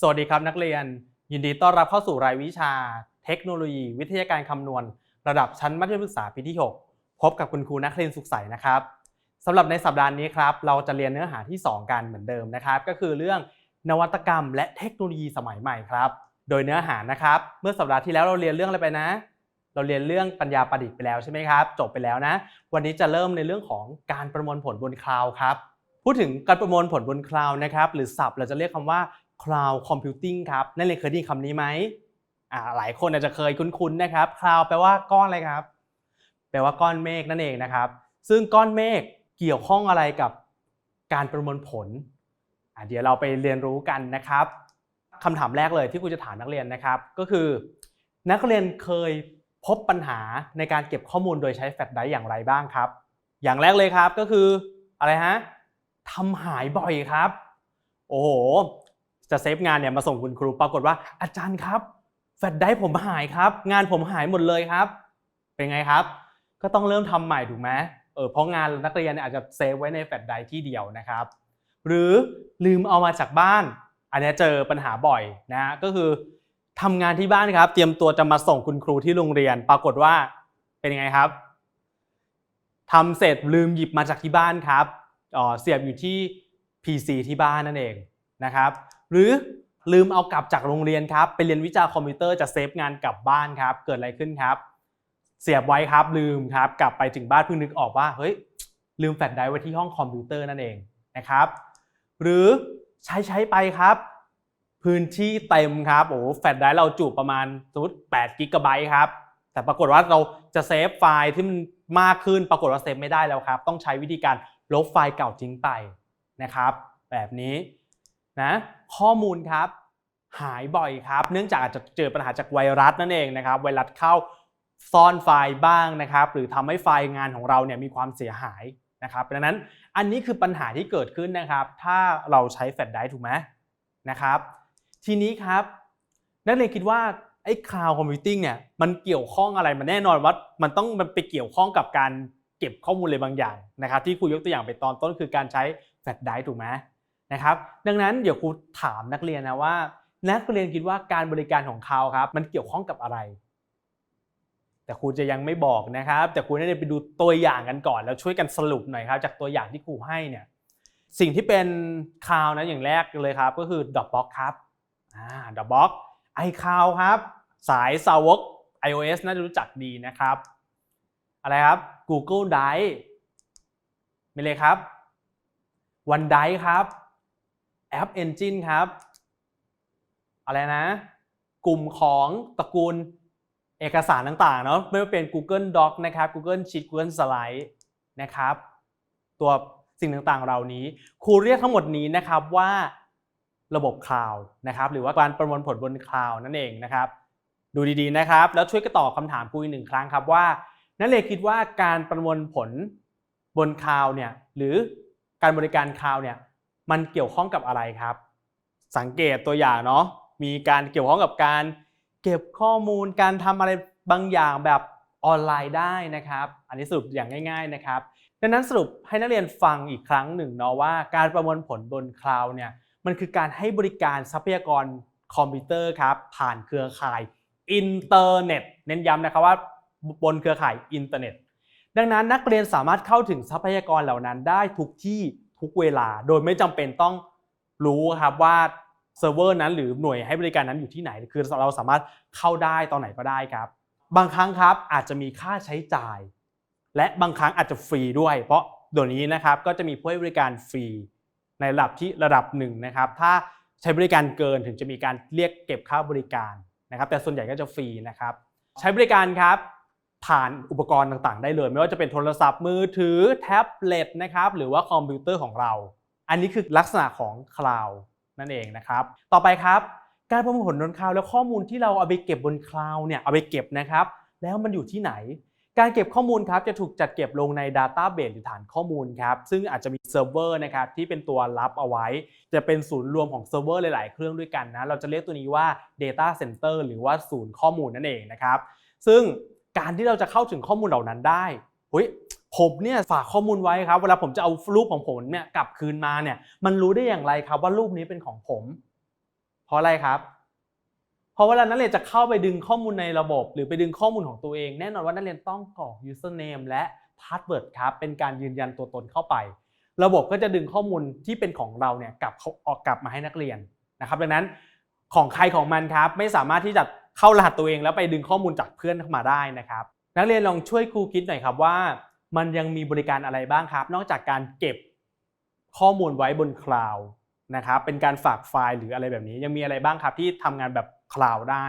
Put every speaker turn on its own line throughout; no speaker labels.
สวัสดีครับนักเรียน ยินดีต้อนรับเข้าสู่รายวิชา เทคโนโลยี วิทยาการคำนวณ ระดับชั้นมัธยมศึกษาปีที่ 6 พบกับคุณครูนักเรียนสุขใสนะครับสำหรับในสัปดาห์นี้ครับเราจะเรียนเนื้อหาที่ 2 กันเหมือนเดิมนะครับ ก็คือเรื่องนวัตกรรม และเทคโนโลยีสมัยใหม่ครับ โดยเนื้อหานะครับเมื่อสัปดาห์ที่แล้วเราเรียนเรื่องอะไรไปนะ เราเรียนเรื่องปัญญาประดิษฐ์ไปแล้วใช่ไหมครับจบไปแล้วนะ วันนี้จะเริ่มในเรื่องของการประมวลผลบนคลาวด์ครับพูดถึงการประมวลผลบนคลาวด์นะครับหรือศัพท์เราจะเรียกคำว่า cloud computing ครับนั่นเลยเคยได้ยินคำนี้ไหมอ่าหลายคนอาจจะเคยคุ้นๆนะครับ cloud แปลว่าก้อนอะไรครับ แปลว่าก้อนเมฆนั่นเองนะครับ ซึ่งก้อนเมฆเกี่ยวข้องอะไรกับการประมวลผลอะเดี๋ยวเราไปเรียนรู้กันนะครับคำถามแรกเลยที่ครูจะถามนักเรียนนะครับ ก็คือ นักเรียนเคยพบปัญหาในการเก็บข้อมูลโดยใช้แฟลชไดรฟ์อย่างไรบ้างครับ อย่างแรกเลยครับก็คืออะไรฮะทำหายบ่อยครับ โอ้โห จะเซฟงานเนี่ยมาส่งคุณครูปรากฏว่าอาจารย์ครับแฟลชไดร์ผมหายครับ งานผมหายหมดเลยครับ เป็นไงครับ ก็ต้องเริ่มทำใหม่ถูกไหมเออเพราะงานนักเรียนเนี่ยอาจจะเซฟไว้ในแฟลชไดร์ที่เดียวนะครับ หรือลืมเอามาจากบ้าน อันนี้เจอปัญหาบ่อยนะก็คือทำงานที่บ้านครับ เตรียมตัวจะมาส่งคุณครูที่โรงเรียน ปรากฏว่าเป็นไงครับทำเสร็จลืมหยิบมาจากที่บ้านครับอ๋อเสียบอยู่ที่ PC ที่บ้านนั่นเองนะครับ หรือลืมเอากลับจากโรงเรียนครับ ไปเรียนวิชาคอมพิวเตอร์จะเซฟงานกลับบ้านครับ เกิดอะไรขึ้นครับ เสียบไว้ครับลืมครับ กลับไปถึงบ้านเพิ่งนึกออกว่าเฮ้ยลืมแฟลชไดรฟ์ไว้ที่ห้องคอมพิวเตอร์นั่นเองนะครับ หรือใช้ใช้ไปครับ พื้นที่เต็มครับโอ้แฟลชไดรฟ์เราจุประมาณสมมติ8กิกะไบต์ครับแต่ปรากฏว่าเราจะเซฟไฟล์ที่มันมากขึ้นปรากฏว่าเซฟไม่ได้แล้วครับ ต้องใช้วิธีการลบไฟล์เก่าทิ้งไปนะครับ แบบนี้ นะข้อมูลครับหายบ่อยครับ เนื่องจากอาจจะเจอปัญหาจากไวรัสนั่นเองนะครับ ไวรัสเข้าซ่อนไฟล์บ้างนะครับ หรือทำให้ไฟล์งานของเราเนี่ยมีความเสียหายนะครับดังนั้นอันนี้คือปัญหาที่เกิดขึ้นนะครับ ถ้าเราใช้แฟลชไดรฟ์ถูกไหมนะครับ ทีนี้ครับ นักเรียนคิดว่าไอ้ cloud computing เนี่ยมันเกี่ยวข้องอะไรมันแน่นอนว่ามันต้องมันไปเกี่ยวข้องกับการเก็บข้อมูลอะไรบางอย่างนะครับ ที่ครูยกตัวอย่างไปตอนต้นคือการใช้แฟลชไดรฟ์ถูกไหม นะครับ ดังนั้นเดี๋ยวครูถามนักเรียนนะว่า นักเรียนคิดว่าการบริการของเขาครับมันเกี่ยวข้องกับอะไร แต่ครูจะยังไม่บอกนะครับ แต่ครูให้ไปดูตัวอย่างกันก่อน แล้วช่วยกันสรุปหน่อยครับ จากตัวอย่างที่ครูให้เนี่ยสิ่งที่เป็นคาวนะอย่างแรกเลยครับ ก็คือ Dropbox ครับอ่า Dropbox iCloud ครับ สายสาวก iOS น่าจะรู้จักดีนะครับ อะไรครับ Google Drive มีเลยครับ OneDrive ครับ App Engine ครับ อะไรนะ กลุ่มของตระกูลเอกสารต่างๆเนาะไม่ว่าเป็น Google Doc นะครับ Google Sheet Google Slide นะครับ ตัวสิ่งต่างๆเหล่านี้ ครูเรียกทั้งหมดนี้นะครับว่าระบบคลาวด์นะครับหรือว่าการประมวลผลบนคลาวด์นั่นเองนะครับ ดูดีๆนะครับ แล้วช่วยกันตอบคำถามครูอีกหนึ่งครั้งครับว่า นักเรียนคิดว่าการประมวลผลบนคลาวด์เนี่ยหรือการบริการคลาวด์เนี่ย มันเกี่ยวข้องกับอะไรครับ สังเกตตัวอย่างเนาะมีการเกี่ยวข้องกับการ เก็บข้อมูลการทำอะไรบางอย่างแบบออนไลน์ได้นะครับ อันนี้สรุปอย่างง่าย ๆนะครับดังนั้นสรุปให้นักเรียนฟังอีกครั้งหนึ่งเนาะว่าการประมวลผลบนคลาวด์เนี่ยมันคือการให้บริการทรัพยากรคอมพิวเตอร์ครับผ่านเครือข่ายอินเทอร์เน็ตเน้นย้ำนะครับว่าบนเครือข่ายอินเทอร์เน็ต ดังนั้นนักเรียนสามารถเข้าถึงทรัพยากรเหล่านั้นได้ทุกที่ ทุกเวลา โดยไม่จำเป็นต้องรู้ครับว่าเซิร์ฟเวอร์นั้นหรือหน่วยให้บริการนั้นอยู่ที่ไหน คือเราสามารถเข้าได้ตอนไหนก็ได้ครับ บางครั้งครับอาจจะมีค่าใช้จ่าย และบางครั้งอาจจะฟรีด้วย เพราะเดี๋ยวนี้นะครับก็จะมีผู้ให้บริการฟรีในระดับที่ระดับหนึ่งนะครับ ถ้าใช้บริการเกินถึงจะมีการเรียกเก็บค่าบริการนะครับ แต่ส่วนใหญ่ก็จะฟรีนะครับ ใช้บริการครับ ผ่านอุปกรณ์ต่างๆ ได้เลย ไม่ว่าจะเป็นโทรศัพท์มือถือแท็บเล็ตนะครับหรือว่าคอมพิวเตอร์ของเรา อันนี้คือลักษณะของคลาวนั่นเองนะครับ ต่อไปครับการประมวลผลบนคลาวแล้วข้อมูลที่เราเอาไปเก็บบนคลาวเนี่ยเอาไปเก็บนะครับ แล้วมันอยู่ที่ไหน การเก็บข้อมูลครับจะถูกจัดเก็บลงใน Database หรือฐานข้อมูลครับซึ่งอาจจะมีเซิร์ฟเวอร์นะครับที่เป็นตัวรับเอาไว้ จะเป็นศูนย์รวมของเซิร์ฟเวอร์หลาย ๆ เครื่องด้วยกันนะเราจะเรียกตัวนี้ว่า Data Center หรือว่าศูนย์ข้อมูลนั่นเองนะครับซึ่ง การที่เราจะเข้าถึงข้อมูลเหล่านั้นได้เฮ้ยผมเนี่ยฝากข้อมูลไว้ครับ เวลาผมจะเอารูปของผมเนี่ยกลับคืนมาเนี่ย มันรู้ได้อย่างไรครับว่ารูปนี้เป็นของผม เพราะอะไรครับเพราะเวลานักเรียนจะเข้าไปดึงข้อมูลในระบบ หรือไปดึงข้อมูลของตัวเอง แน่นอนว่านักเรียนต้องกรอก username และ password ครับ เป็นการยืนยันตัวตนเข้าไป ระบบก็จะดึงข้อมูลที่เป็นของเราเนี่ยกลับออกกลับมาให้นักเรียนนะครับ ดังนั้นของใครของมันครับ ไม่สามารถที่จะ เข้ารหัสตัวเองแล้วไปดึงข้อมูลจากเพื่อนเข้ามาได้นะครับ นักเรียนลองช่วยครูคิดหน่อยครับว่า มันยังมีบริการอะไรบ้างครับ นอกจากการเก็บข้อมูลไว้บนคลาวนะครับเป็นการฝากไฟล์หรืออะไรแบบนี้ ยังมีอะไรบ้างครับที่ทำงานแบบคลาวได้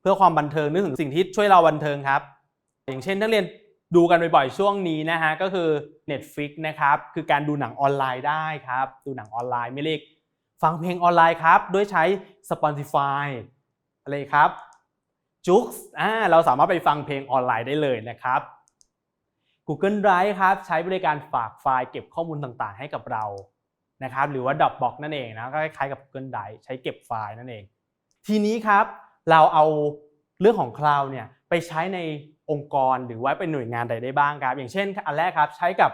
เพื่อความบันเทิงนึกถึงสิ่งที่ช่วยเราบันเทิงครับ อย่างเช่นนักเรียนดูกันบ่อยๆช่วงนี้นะฮะก็คือ Netflix นะครับคือการดูหนังออนไลน์ได้ครับ ดูหนังออนไลน์ไม่เรียกฟังเพลงออนไลน์ครับด้วยใช้ Spotify อะไรครับ j o o x อ่าเราสามารถไปฟังเพลงออนไลน์ได้เลยนะครับ Google Drive ครับใช้บริการฝากไฟล์เก็บข้อมูลต่างๆ ให้กับเรานะครับหรือว่า Dropbox นั่นเองนะก็คล้ายๆกับ Google Drive ใช้เก็บไฟล์นั่นเอง ทีนี้ครับเราเอาเรื่องของ Cloud เนี่ยไปใช้ในองค์กรหรือว่าเป็นหน่วยงานใดได้บ้างครับ อย่างเช่นอันแรกครับใช้กับ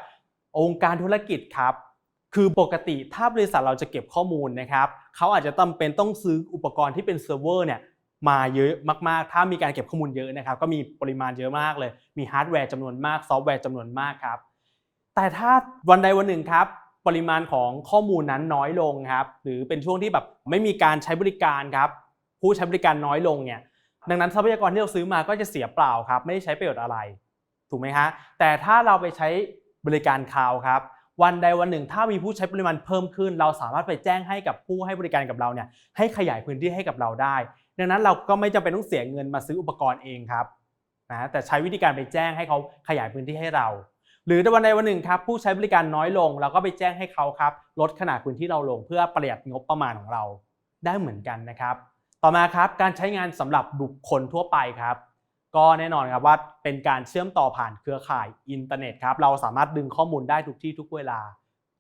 องค์การธุรกิจครับ คือปกติถ้าบริษัทเราจะเก็บข้อมูลนะครับเขาอาจจะจำเป็นต้องซื้ออุปกรณ์ที่เป็นเซิร์ฟเวอร์เนี่ย มาเยอะมากๆ ถ้ามีการเก็บข้อมูลเยอะนะครับ ก็มีปริมาณเยอะมากเลย มีฮาร์ดแวร์จำนวนมาก ซอฟต์แวร์จำนวนมากครับ แต่ถ้าวันใดวันหนึ่งครับ ปริมาณของข้อมูลนั้นน้อยลงครับ หรือเป็นช่วงที่แบบไม่มีการใช้บริการครับ ผู้ใช้บริการน้อยลงเนี่ย ดังนั้นทรัพยากรที่เราซื้อมาก็จะเสียเปล่าครับ ไม่ได้ใช้ประโยชน์อะไร ถูกไหมฮะ แต่ถ้าเราไปใช้บริการคลาวด์ครับวันใดวันหนึ่งถ้ามีผู้ใช้ปริมาณเพิ่มขึ้น เราสามารถไปแจ้งให้กับผู้ให้บริการกับเราเนี่ยให้ขยายพื้นที่ให้กับเราได้ ดังนั้นเราก็ไม่จำเป็นต้องเสียเงินมาซื้ออุปกรณ์เองครับนะแต่ใช้วิธีการไปแจ้งให้เขาขยายพื้นที่ให้เรา หรือในวันใดวันหนึ่งครับผู้ใช้บริการน้อยลง เราก็ไปแจ้งให้เขาครับลดขนาดพื้นที่เราลงเพื่อประหยัดงบประมาณของเราได้เหมือนกันนะครับ ต่อมาครับการใช้งานสำหรับบุคคลทั่วไปครับก็แน่นอนครับว่าเป็นการเชื่อมต่อผ่านเครือข่ายอินเทอร์เน็ตครับเราสามารถดึงข้อมูลได้ทุกที่ทุกเวลา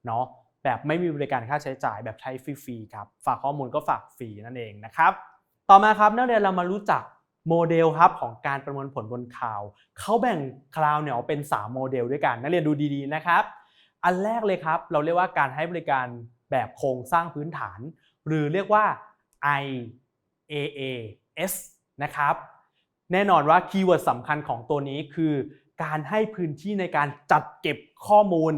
เนาะแบบไม่มีบริการค่าใช้จ่ายแบบใช้ฟรีๆครับฝากข้อมูลก็ฝากฟรีนั่นเองนะครับ ต่อมาครับนักเรียนเรามารู้จักโมเดลครับของการประมวลผลบนคลาวเขาแบ่งคลาวเนี่ยออกเป็น 3 โมเดลด้วยกันนักเรียนดูดีๆนะครับ อันแรกเลยครับเราเรียกว่าการให้บริการแบบโครงสร้างพื้นฐาน หรือเรียกว่า IaaS นะครับ แน่นอนว่าคีย์เวิร์ดสำคัญของตัวนี้คือ การให้พื้นที่ในการจัดเก็บข้อมูล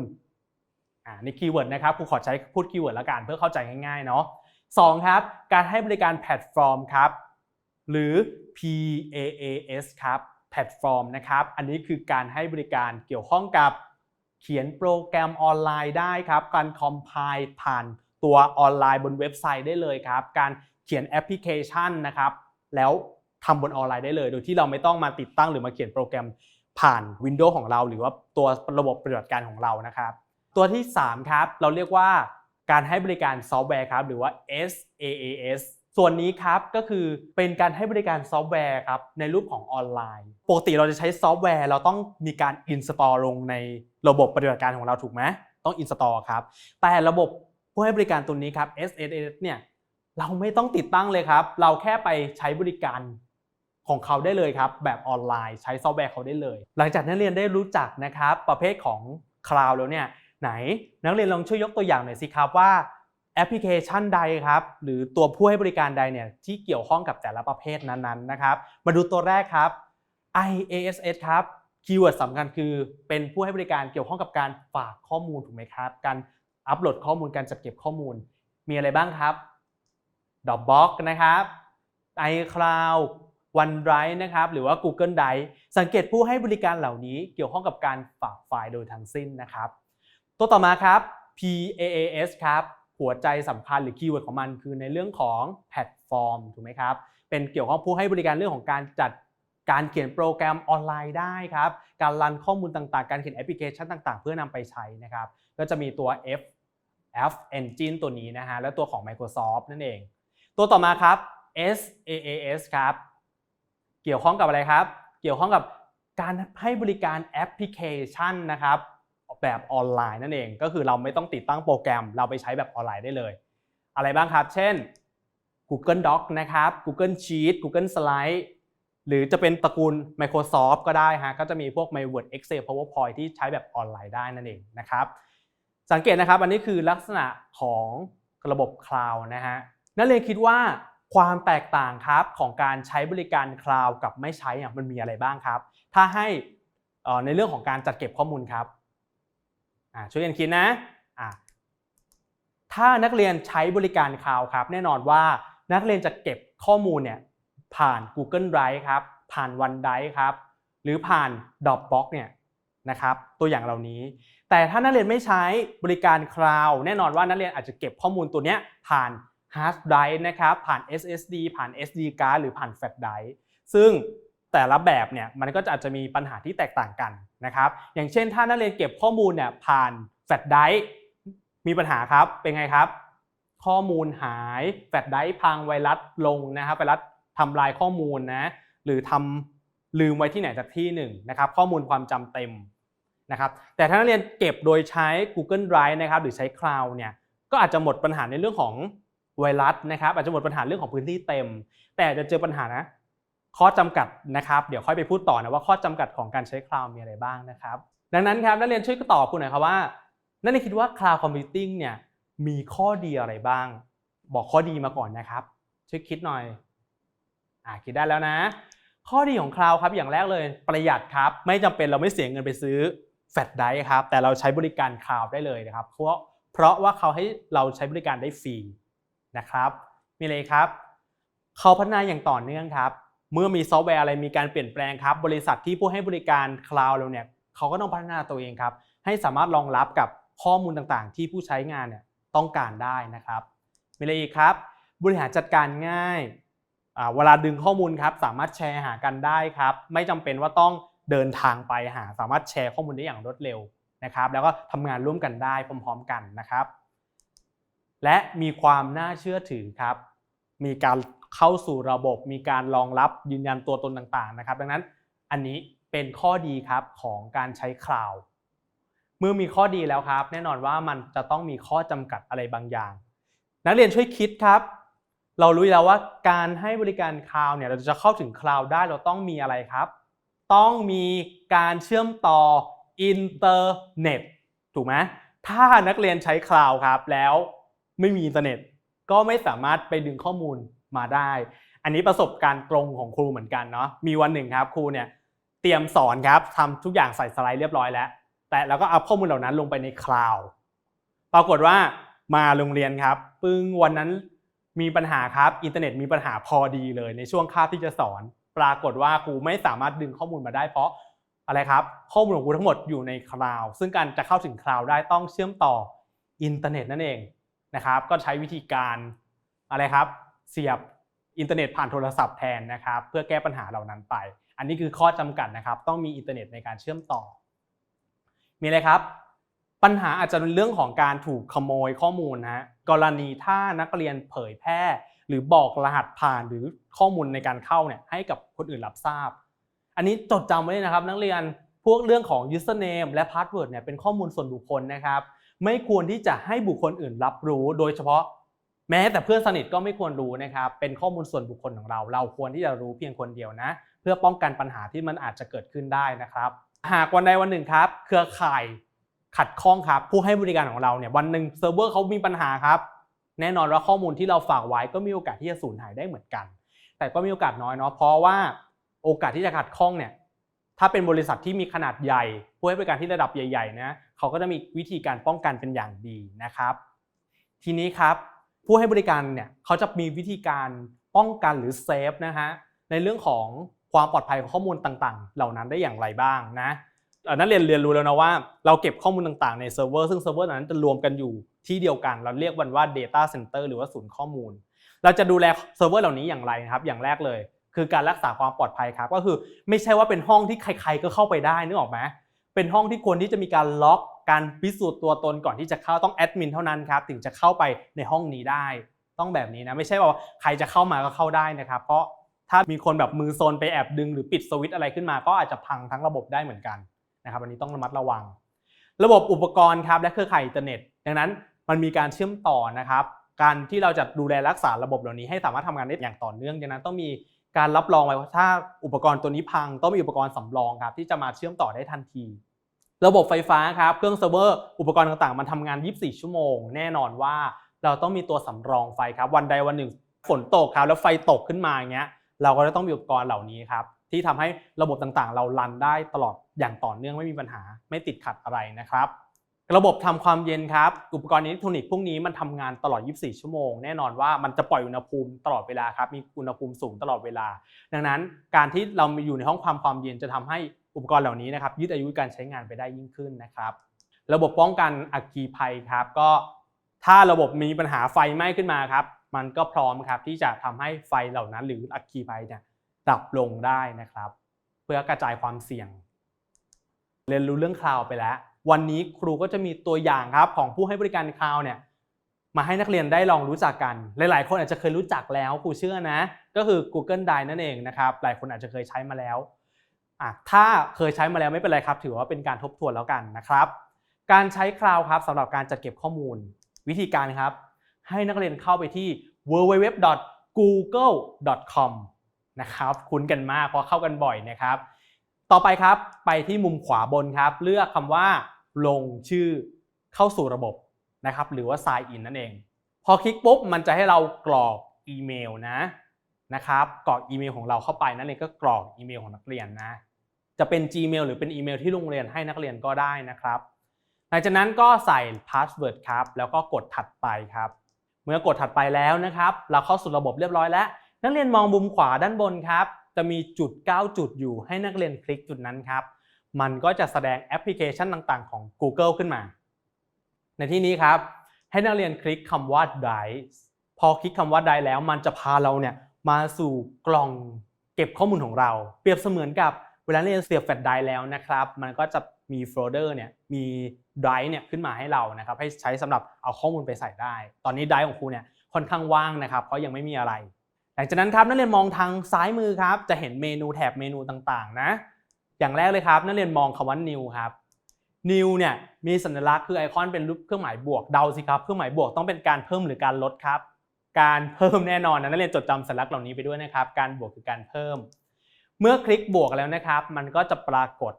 อ่านี่คีย์เวิร์ดนะครับครูขอใช้พูดคีย์เวิร์ดละกันเพื่อเข้าใจง่ายๆเนาะ สองครับ การให้บริการแพลตฟอร์มครับ หรือ PaaS ครับแพลตฟอร์มนะครับ อันนี้คือการให้บริการเกี่ยวข้องกับเขียนโปรแกรมออนไลน์ได้ครับ การคอมไพล์ผ่านตัวออนไลน์บนเว็บไซต์ได้เลยครับ การเขียนแอปพลิเคชันนะครับ แล้วทำบนออนไลน์ได้เลย โดยที่เราไม่ต้องมาติดตั้งหรือมาเขียนโปรแกรมผ่าน Windows ของเรา หรือว่าตัวระบบปฏิบัติการของเรานะครับ ตัวที่ 3 ครับ เราเรียกว่า การให้บริการซอฟต์แวร์ครับหรือว่า SaaS ส่วนนี้ครับก็คือเป็นการให้บริการซอฟต์แวร์ครับในรูปของออนไลน์ ปกติเราจะใช้ซอฟต์แวร์ เราต้องมีการ install ลงในระบบปฏิบัติการของเราถูกไหมต้อง install ครับแต่ระบบผู้ให้บริการตัวนี้ครับ SaaS เนี่ยเราไม่ต้องติดตั้งเลยครับ เราแค่ไปใช้บริการของเขาได้เลยครับ แบบออนไลน์ใช้ซอฟต์แวร์เขาได้เลย หลังจากนักเรียนได้รู้จักนะครับ ประเภทของคลาวด์แล้วเนี่ย ไหนนักเรียนลองช่วยยกตัวอย่างหน่อยสิครับว่าแอปพลิเคชันใดครับ หรือตัวผู้ให้บริการใดเนี่ยที่เกี่ยวข้องกับแต่ละประเภทนั้นๆนะครับ มาดูตัวแรกครับ IaaS ครับคีย์เวิร์ดสำคัญคือเป็นผู้ให้บริการเกี่ยวข้องกับการฝากข้อมูลถูกไหมครับ การอัปโหลดข้อมูลการจัดเก็บข้อมูล มีอะไรบ้างครับ Dropbox นะครับ iCloud OneDrive นะครับ หรือว่า Google Drive สังเกตผู้ให้บริการเหล่านี้เกี่ยวข้องกับการฝากไฟล์โดยทั้งสิ้นนะครับ ตัวต่อมาครับ PaaS ครับ หัวใจสำคัญหรือคีย์เวิร์ดของมันคือในเรื่องของแพลตฟอร์มถูกไหมครับ เป็นเกี่ยวข้องผู้ให้บริการเรื่องของการจัดการเขียนโปรแกรมออนไลน์ได้ครับ การรันข้อมูลต่างๆ การเขียนแอปพลิเคชันต่างๆ เพื่อนำไปใช้นะครับ ก็จะมีตัว F F Engine ตัวนี้นะฮะ และตัวของ Microsoft นั่นเอง ตัวต่อมาครับ SaaS ครับ เกี่ยวข้องกับอะไรครับ เกี่ยวข้องกับการให้บริการแอปพลิเคชันนะครับ แบบออนไลน์นั่นเอง ก็คือเราไม่ต้องติดตั้งโปรแกรม เราไปใช้แบบออนไลน์ได้เลย อะไรบ้างครับ เช่น Google Doc นะครับ Google Sheet Google Slide หรือจะเป็นตระกูล Microsoft ก็ได้ฮะ ก็จะมีพวก My Word Excel PowerPoint ที่ใช้แบบออนไลน์ได้นั่นเองนะครับ สังเกตนะครับ อันนี้คือลักษณะของระบบคลาวด์นะฮะ นักเรียนคิดว่าความแตกต่างครับของการใช้บริการคลาวด์กับไม่ใช้เนี่ยมันมีอะไรบ้างครับ ถ้าให้อ่อในเรื่องของการจัดเก็บข้อมูลครับ ช่วยกันคิดนะถ้านักเรียนใช้บริการคลาวด์ครับ แน่นอนว่านักเรียนจะเก็บข้อมูลเนี่ยผ่าน Google Drive ครับ ผ่าน OneDrive ครับ หรือผ่าน Dropbox เนี่ยนะครับ ตัวอย่างเหล่านี้ แต่ถ้านักเรียนไม่ใช้บริการคลาวด์แน่นอนว่านักเรียนอาจจะเก็บข้อมูลตัวเนี้ยผ่าน hard drive นะครับ ผ่าน SSD ผ่าน SD card หรือผ่าน flash drive ซึ่ง แต่ละแบบเนี่ยมันก็จะอาจจะมีปัญหาที่แตกต่างกันนะครับอย่างเช่นถ้านักเรียนเก็บข้อมูลเนี่ยผ่าน flash drive มีปัญหาครับเป็นไงครับ ข้อมูลหาย flash drive พังไวรัสลงนะครับไวรัสทำลายข้อมูลนะหรือทำลืมไว้ที่ไหนสักที่หนึ่งนะครับข้อมูลความจำเต็มนะครับแต่ถ้านักเรียนเก็บโดยใช้ Google Drive นะครับหรือใช้ Cloud เนี่ยก็อาจจะหมดปัญหาในเรื่องของไวรัสนะครับอาจจะหมดปัญหาเรื่องของพื้นที่เต็ม แต่จะเจอปัญหานะ ข้อจำกัดนะครับ เดี๋ยวค่อยไปพูดต่อนะว่าข้อจำกัดของการใช้ Cloud มีอะไรบ้างนะครับ ดังนั้นครับนักเรียนช่วยตอบคุณหน่อยครับว่า นักเรียนคิดว่า Cloud Computing เนี่ยมีข้อดีอะไรบ้าง บอกข้อดีมาก่อนนะครับ ช่วยคิดหน่อยอ่าคิดได้แล้วนะ ข้อดีของ Cloud ครับอย่างแรกเลยประหยัดครับ ไม่จำเป็นเราไม่เสียเงินไปซื้อแฟลชไดรฟ์ครับแต่เราใช้บริการ Cloud ได้เลยนะครับ เพราะเพราะว่าเขาให้เราใช้บริการได้ฟรีนะครับมีอะไรครับ เขาพัฒนาอย่างต่อเนื่องครับ เมื่อมีซอฟต์แวร์อะไรมีการเปลี่ยนแปลงครับ บริษัทที่ผู้ให้บริการ Cloud เราเนี่ยเขาก็ต้องพัฒนาตัวเองครับ ให้สามารถรองรับกับข้อมูลต่างๆ ที่ผู้ใช้งานเนี่ยต้องการได้นะครับมีอะไรอีกครับ บริหารจัดการง่ายเวลาดึงข้อมูลครับ สามารถแชร์หากันได้ครับ ไม่จำเป็นว่าต้องเดินทางไปหา สามารถแชร์ข้อมูลได้อย่างรวดเร็วนะครับ แล้วก็ทำงานร่วมกันได้พร้อมๆกันนะครับ และมีความน่าเชื่อถือครับ มีการ เข้าสู่ระบบมีการรองรับยืนยันตัวตนต่างๆนะครับ ดังนั้นอันนี้เป็นข้อดีครับของการใช้คลาวด์เมื่อมีข้อดีแล้วครับ แน่นอนว่ามันจะต้องมีข้อจำกัดอะไรบางอย่าง นักเรียนช่วยคิดครับ เรารู้แล้วว่าการให้บริการคลาวด์เนี่ยเราจะเข้าถึงคลาวด์ได้เราต้องมีอะไรครับ ต้องมีการเชื่อมต่ออินเทอร์เน็ตถูกไหมถ้านักเรียนใช้คลาวด์ครับแล้วไม่มีอินเทอร์เน็ตก็ไม่สามารถไปดึงข้อมูล มาได้ อันนี้ประสบการณ์ตรงของครูเหมือนกันเนาะมีวันหนึ่งครับครูเนี่ยเตรียมสอนครับทำทุกอย่างใส่สไลด์เรียบร้อยแล้ว แต่แล้วก็เอาข้อมูลเหล่านั้นลงไปในคลาวด์ปรากฏว่ามาโรงเรียนครับ ปึ้งวันนั้นมีปัญหาครับอินเทอร์เน็ตมีปัญหาพอดีเลย ในช่วงคาบที่จะสอน ปรากฏว่าครูไม่สามารถดึงข้อมูลมาได้เพราะอะไรครับ ข้อมูลของครูทั้งหมดอยู่ในคลาวด์ซึ่งการจะเข้าถึงคลาวด์ได้ต้องเชื่อมต่ออินเทอร์เน็ตนั่นเองนะครับ ก็ใช้วิธีการอะไรครับ เสียบอินเทอร์เน็ตผ่านโทรศัพท์แทนนะครับเพื่อแก้ปัญหาเหล่านั้นไป อันนี้คือข้อจำกัดนะครับ ต้องมีอินเทอร์เน็ตในการเชื่อมต่อ มีอะไรครับ ปัญหาอาจจะเป็นเรื่องของการถูกขโมยข้อมูลนะฮะกรณีถ้านักเรียนเผยแพร่ หรือบอกรหัสผ่านหรือข้อมูลในการเข้าเนี่ยให้กับคนอื่นรับทราบ อันนี้จดจำไว้เลยนะครับ นักเรียนพวกเรื่องของ username และ password เนี่ยเป็นข้อมูลส่วนบุคคลนะครับ ไม่ควรที่จะให้บุคคลอื่นรับรู้ โดยเฉพาะ แม้แต่เพื่อนสนิทก็ไม่ควรรู้นะครับ เป็นข้อมูลส่วนบุคคลของเรา เราควรที่จะรู้เพียงคนเดียวนะ เพื่อป้องกันปัญหาที่มันอาจจะเกิดขึ้นได้นะครับ หากวันใดวันหนึ่งครับ เครือข่ายขัดข้องครับ ผู้ให้บริการของเราเนี่ยวันหนึ่งเซิร์ฟเวอร์เขามีปัญหาครับ แน่นอนว่าข้อมูลที่เราฝากไว้ก็มีโอกาสที่จะสูญหายได้เหมือนกัน แต่ก็มีโอกาสน้อยเนาะ เพราะว่าโอกาสที่จะขัดข้องเนี่ย ถ้าเป็นบริษัทที่มีขนาดใหญ่ ผู้ให้บริการที่ระดับใหญ่ๆนะ เขาก็จะมีวิธีการป้องกันเป็นอย่างดีนะครับ ทีนี้ครับ ผู้ให้บริการเนี่ยเขาจะมีวิธีการป้องกันหรือเซฟนะฮะในเรื่องของความปลอดภัยของข้อมูลต่างๆ เหล่านั้นได้อย่างไรบ้างนะนักเรียนเรียนรู้แล้วนะว่าเราเก็บข้อมูลต่างๆในเซิร์ฟเวอร์ซึ่งเซิร์ฟเวอร์นั้นจะรวมกันอยู่ที่เดียวกัน เราเรียกมันว่า Data Center หรือว่าศูนย์ข้อมูล เราจะดูแลเซิร์ฟเวอร์เหล่านี้อย่างไรนะครับ อย่างแรกเลย คือการรักษาความปลอดภัยครับก็คือไม่ใช่ว่าเป็นห้องที่ใคร ๆก็เข้าไปได้นึกออกไหม เป็นห้องที่ควรที่จะมีการล็อกการพิสูจน์ตัวตนก่อนที่จะเข้าต้องแอดมินเท่านั้นครับถึงจะเข้าไปในห้องนี้ได้ ต้องแบบนี้นะไม่ใช่ว่าใครจะเข้ามาก็เข้าได้นะครับ เพราะถ้ามีคนแบบมือโซนไปแอบดึงหรือปิดสวิตช์อะไรขึ้นมา ก็อาจจะพังทั้งระบบได้เหมือนกันนะครับ อันนี้ต้องระมัดระวัง ระบบอุปกรณ์ครับและเครือข่ายอินเทอร์เน็ต ดังนั้นมันมีการเชื่อมต่อนะครับ การที่เราจะดูแลรักษาระบบเหล่านี้ให้สามารถทำงานได้อย่างต่อเนื่องดังนั้นต้องมีการรับรองไว้ว่าถ้าอุปกรณ์ตัวนี้พังต้องมีอุปกรณ์สำรองครับที่จะมาเชื่อมต่อได้ทันที ระบบไฟฟ้าครับ เครื่องเซิร์ฟเวอร์ อุปกรณ์ต่างๆ มันทำงาน 24 ชั่วโมง แน่นอนว่าเราต้องมีตัวสำรองไฟครับ วันใดวันหนึ่งฝนตกครับแล้วไฟตกขึ้นมาอย่างเงี้ย เราก็จะต้องมีอุปกรณ์เหล่านี้ครับที่ทำให้ระบบต่างๆ เรารันได้ตลอดอย่างต่อเนื่องไม่มีปัญหาไม่ติดขัดอะไรนะครับ ระบบทำความเย็นครับ อุปกรณ์อิเล็กทรอนิกส์พวกนี้มันทำงานตลอด 24 ชั่วโมง แน่นอนว่ามันจะปล่อยอุณหภูมิตลอดเวลาครับมีอุณหภูมิสูงตลอดเวลา ดังนั้นการที่เราอยู่ในห้องความความเย็นจะทำให้ อุปกรณ์เหล่านี้นะครับยืดอายุการใช้งานไปได้ยิ่งขึ้นนะครับ ระบบป้องกันอัคคีภัยครับ ก็ถ้าระบบมีปัญหาไฟไหม้ขึ้นมาครับ มันก็พร้อมครับที่จะทำให้ไฟเหล่านั้น หรืออัคคีภัยเนี่ยดับลงได้นะครับ เพื่อกระจายความเสี่ยง เรียนรู้เรื่องคลาวไปแล้ว วันนี้ครูก็จะมีตัวอย่างครับของผู้ให้บริการคลาวเนี่ยมาให้นักเรียนได้ลองรู้จักกัน หลาย ๆ คนอาจจะเคยรู้จักแล้วครูเชื่อนะ ก็คือ Google Drive นั่นเองนะครับ หลายคนอาจจะเคยใช้มาแล้ว อะถ้าเคยใช้มาแล้วไม่เป็นไรครับ ถือว่าเป็นการทบทวนแล้วกันนะครับ การใช้คลาวครับสำหรับการจัดเก็บข้อมูล วิธีการครับ ให้นักเรียนเข้าไปที่ www.google.com นะครับคุ้นกันมากเพราะเข้ากันบ่อยนะครับ ต่อไปครับไปที่มุมขวาบนครับ เลือกคำว่า ลงชื่อเข้าสู่ระบบนะครับ หรือว่า sign in นั่นเอง พอคลิกปุ๊บมันจะให้เรากรอกอีเมลนะนะครับกรอกอีเมลของเราเข้าไปนั่นเองก็กรอกอีเมลของนักเรียนนะ จะเป็น Gmail หรือเป็นอีเมลที่โรงเรียนให้นักเรียนก็ได้นะครับหลังจากนั้นก็ใส่พาสเวิร์ดครับแล้วก็กดถัดไปครับ เมื่อกดถัดไปแล้วนะครับ เราเข้าสู่ระบบเรียบร้อยแล้ว นักเรียนมองมุมขวาด้านบนครับ จะมีจุด 9 จุดอยู่ให้นักเรียนคลิกจุดนั้นครับ มันก็จะแสดงแอปพลิเคชันต่างๆ ของ Google ขึ้นมา ในที่นี้ครับ ให้นักเรียนคลิกคำว่า Drive พอคลิกคำว่า Drive แล้ว มันจะพาเราเนี่ยมาสู่กล่องเก็บข้อมูลของเรา เปรียบเสมือนกับ เวลาเรียนเสียบแฟลชไดร์แล้วนะครับ มันก็จะมีโฟลเดอร์เนี่ยมีไดร์เนี่ยขึ้นมาให้เรานะครับให้ใช้สำหรับเอาข้อมูลไปใส่ได้ ตอนนี้ไดร์ของครูเนี่ยค่อนข้างว่างนะครับ เพราะยังไม่มีอะไร หลังจากนั้นครับนักเรียนมองทางซ้ายมือครับ จะเห็นเมนูแถบเมนูต่างๆ นะ อย่างแรกเลยครับนักเรียนมองคำว่า new ครับ new เนี่ยมีสัญลักษณ์คือไอคอนเป็นรูปเครื่องหมายบวกเดาสิครับเครื่องหมายบวกต้องเป็นการเพิ่มหรือการลดครับ การเพิ่มแน่นอนนะนักเรียนจดจำสัญลักษณ์เหล่านี้ไปด้วยนะครับ การบวกคือการเพิ่ม เมื่อคลิกบวกแล้วนะครับ มันก็จะปรากฏ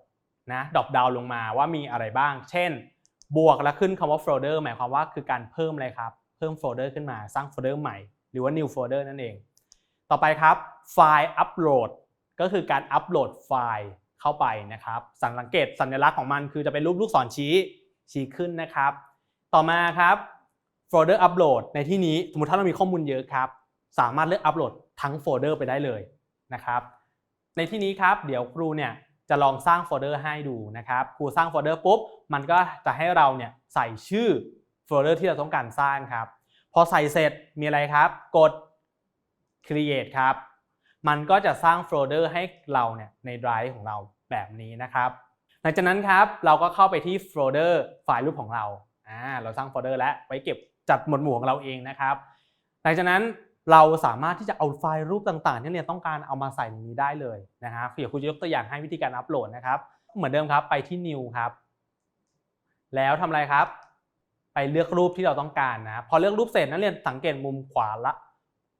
นะดรอปดาวลงมาว่ามีอะไรบ้าง เช่น บวกแล้วขึ้นคำว่าโฟลเดอร์หมายความว่าคือการเพิ่มอะไรครับ เพิ่มโฟลเดอร์ขึ้นมาสร้างโฟลเดอร์ใหม่ หรือว่า new folder นั่นเอง ต่อไปครับไฟล์อัปโหลดก็คือการอัปโหลดไฟล์เข้าไปนะครับสังเกตสัญลักษณ์ของมันคือจะเป็นรูปลูกศรชี้ชี้ขึ้นนะครับ ต่อมาครับโฟลเดอร์อัปโหลดในที่นี้สมมติถ้าเรามีข้อมูลเยอะครับ สามารถเลือกอัปโหลดทั้งโฟลเดอร์ไปได้เลยนะครับ ในที่นี้ครับเดี๋ยวครูเนี่ยจะลองสร้างโฟลเดอร์ให้ดูนะครับ ครูสร้างโฟลเดอร์ปุ๊บ มันก็จะให้เราเนี่ยใส่ชื่อโฟลเดอร์ที่เราต้องการสร้างครับ พอใส่เสร็จมีอะไรครับ กด create ครับ มันก็จะสร้างโฟลเดอร์ให้เราเนี่ยใน Drive ของเราแบบนี้นะครับ หลังจากนั้นครับเราก็เข้าไปที่โฟลเดอร์ไฟล์รูปของเราอ่าเราสร้างโฟลเดอร์แล้วไว้เก็บจัดหมวดหมู่ของเราเองนะครับ หลังจากนั้น เราสามารถที่จะเอาไฟล์รูปต่างๆที่เนี่ยต้องการเอามาใส่ในนี้ได้เลยนะฮะเดี๋ยวครูจะยกตัวอย่างให้วิธีการอัปโหลดนะครับ เหมือนเดิมครับไปที่ new ครับ แล้วทำอะไรครับ ไปเลือกรูปที่เราต้องการนะพอเลือกรูปเสร็จนักเรียนสังเกตมุมขวาละ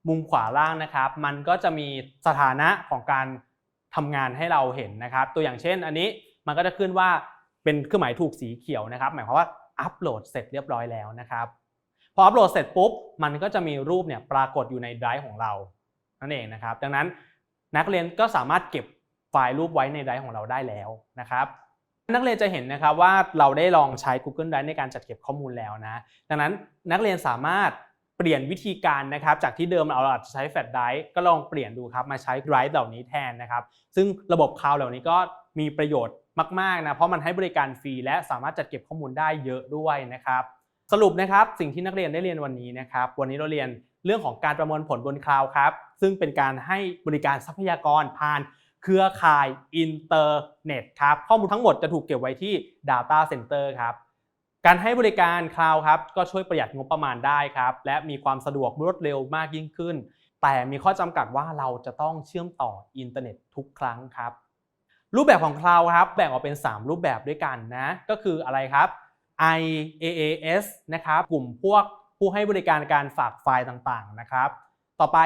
มุมขวาล่างนะครับ มันก็จะมีสถานะของการทำงานให้เราเห็นนะครับ ตัวอย่างเช่น อันนี้มันก็จะขึ้นว่าเป็นเครื่องหมายถูกสีเขียวนะครับ หมายความว่าอัปโหลดเสร็จเรียบร้อยแล้วนะครับ พออัปโหลดเสร็จปุ๊บ มันก็จะมีรูปเนี่ยปรากฏอยู่ในไดรฟ์ของเรา นั่นเองนะครับ ดังนั้นนักเรียนก็สามารถเก็บไฟล์รูปไว้ในไดรฟ์ของเราได้แล้วนะครับ นักเรียนจะเห็นนะครับว่าเราได้ลองใช้ Google Drive ในการจัดเก็บข้อมูลแล้วนะ ดังนั้นนักเรียนสามารถเปลี่ยนวิธีการนะครับ จากที่เดิมเราอาจจะใช้แฟลชไดรฟ์ก็ลองเปลี่ยนดูครับมาใช้ไดรฟ์เหล่านี้แทนนะครับ ซึ่งระบบคลาวด์เหล่านี้ก็มีประโยชน์มากๆนะเพราะมันให้บริการฟรีและสามารถจัดเก็บข้อมูลได้เยอะด้วยนะครับ สรุปนะครับสิ่งที่นักเรียนได้เรียนวันนี้นะครับ วันนี้เราเรียนเรื่องของการประมวลผลบนคลาวด์ครับ ซึ่งเป็นการให้บริการทรัพยากรผ่านเครือข่ายอินเทอร์เน็ตครับ ข้อมูลทั้งหมดจะถูกเก็บไว้ที่ Data Center ครับ การให้บริการคลาวด์ครับก็ช่วยประหยัดงบประมาณได้ครับ และมีความสะดวกรวดเร็วมากยิ่งขึ้น แต่มีข้อจำกัดว่าเราจะต้องเชื่อมต่ออินเทอร์เน็ตทุกครั้งครับ รูปแบบของคลาวด์ครับแบ่งออกเป็น 3 รูปแบบด้วยกันนะ ก็คืออะไรครับ IaaS นะครับกลุ่มพวกผู้ให้บริการการฝากไฟล์ต่างๆนะครับ ต่อไป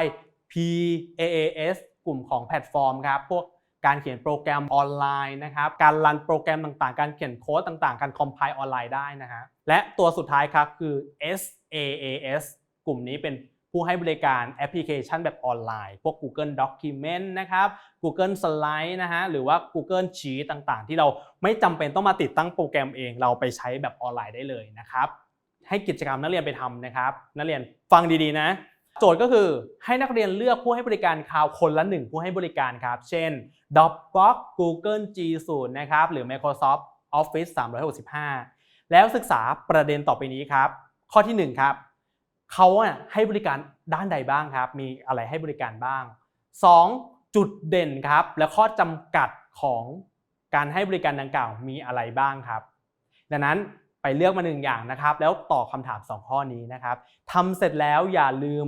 PaaS กลุ่มของแพลตฟอร์มครับ พวกการเขียนโปรแกรมออนไลน์นะครับ การรันโปรแกรมต่างๆ การเขียนโค้ดต่างๆ การคอมไพล์ออนไลน์ได้นะฮะ และตัวสุดท้ายครับคือ SaaS กลุ่มนี้เป็น ผู้ให้บริการแอปพลิเคชันแบบออนไลน์ พวก Google Document นะครับ Google Slide นะฮะ หรือว่า Google Sheet ต่างๆ ที่เราไม่จำเป็นต้องมาติดตั้งโปรแกรมเอง เราไปใช้แบบออนไลน์ได้เลยนะครับ ให้กิจกรรมนักเรียนไปทำนะครับ นักเรียนฟังดีๆนะ โจทย์ก็คือให้นักเรียนเลือกผู้ให้บริการคลาวคนละหนึ่งผู้ให้บริการครับ เช่น Dropbox Google G Suite นะครับ หรือ Microsoft Office 365 แล้วศึกษาประเด็นต่อไปนี้ครับ ข้อที่1ครับ เขาให้บริการด้านใดบ้างครับ มีอะไรให้บริการบ้าง 2. จุดเด่นครับ และข้อจำกัดของการให้บริการดังกล่าวมีอะไรบ้างครับ ดังนั้นไปเลือกมาหนึ่งอย่างนะครับ แล้วตอบคำถาม 2 ข้อนี้นะครับทำเสร็จแล้วอย่าลืม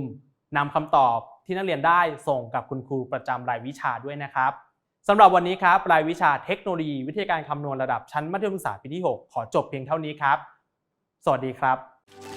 นำคำตอบที่นักเรียนได้ส่งกับคุณครูประจำรายวิชาด้วยนะครับสำหรับวันนี้ครับรายวิชาเทคโนโลยี วิทยาการคำนวณระดับชั้นมัธยมศึกษาปีที่ 6 ขอจบเพียงเท่านี้ครับ สวัสดีครับ